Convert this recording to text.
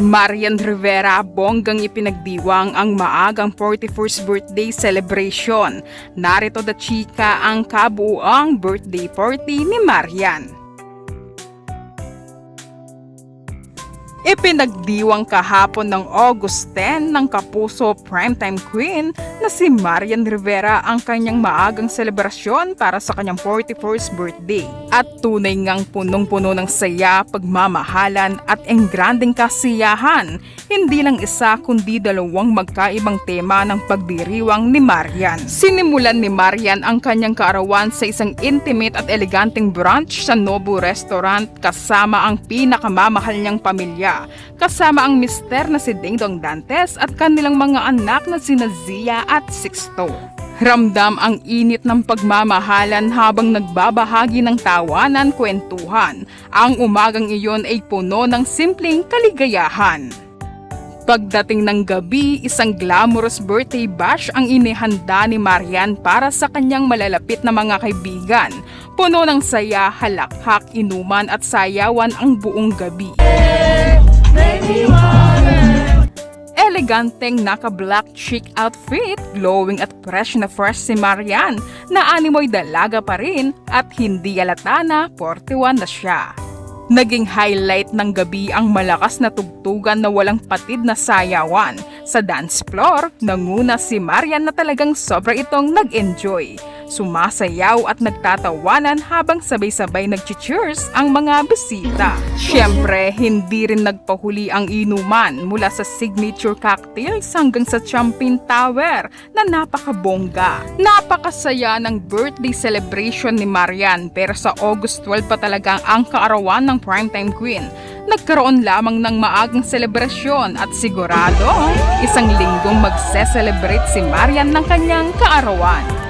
Marian Rivera bonggang ipinagdiwang ang maagang 41st birthday celebration. Narito the chika ang kabuuang birthday party ni Marian. Ipinagdiwang kahapon ng August 10 ng Kapuso Primetime Queen na si Marian Rivera ang kanyang maagang selebrasyon para sa kanyang 41st birthday. At tunay ngang punong-puno ng saya, pagmamahalan at engranding kasiyahan. Hindi lang isa kundi dalawang magkaibang tema ng pagdiriwang ni Marian. Sinimulan ni Marian ang kanyang kaarawan sa isang intimate at eleganteng brunch sa Nobu Restaurant kasama ang pinakamamahal niyang pamilya kasama ang mister na si Dingdong Dantes at kanilang mga anak na sina Zia at Sixto. Ramdam ang init ng pagmamahalan habang nagbabahagi ng tawanan kwentuhan. Ang umagang iyon ay puno ng simpleng kaligayahan. Pagdating ng gabi, isang glamorous birthday bash ang inihanda ni Marian para sa kanyang malalapit na mga kaibigan. Puno ng saya, halakhak, inuman at sayawan ang buong gabi. Eleganteng naka-black chic outfit, glowing at fresh na fresh si Marian na animoy dalaga pa rin at hindi alata na 41 na siya. Naging highlight ng gabi ang malakas na tugtugan na walang patid na sayawan. Sa dance floor, nanguna si Marian na talagang sobra itong nag-enjoy. Sumasayaw at nagtatawanan habang sabay-sabay nag-cheers ang mga bisita. Siyempre, hindi rin nagpahuli ang inuman mula sa signature cocktails hanggang sa Champagne Tower na napakabongga. Napakasaya ng birthday celebration ni Marian pero sa August 12 pa talaga ang kaarawan ng Primetime Queen. Nagkaroon lamang ng maagang selebrasyon at sigurado isang linggong magse-celebrate si Marian ng kanyang kaarawan.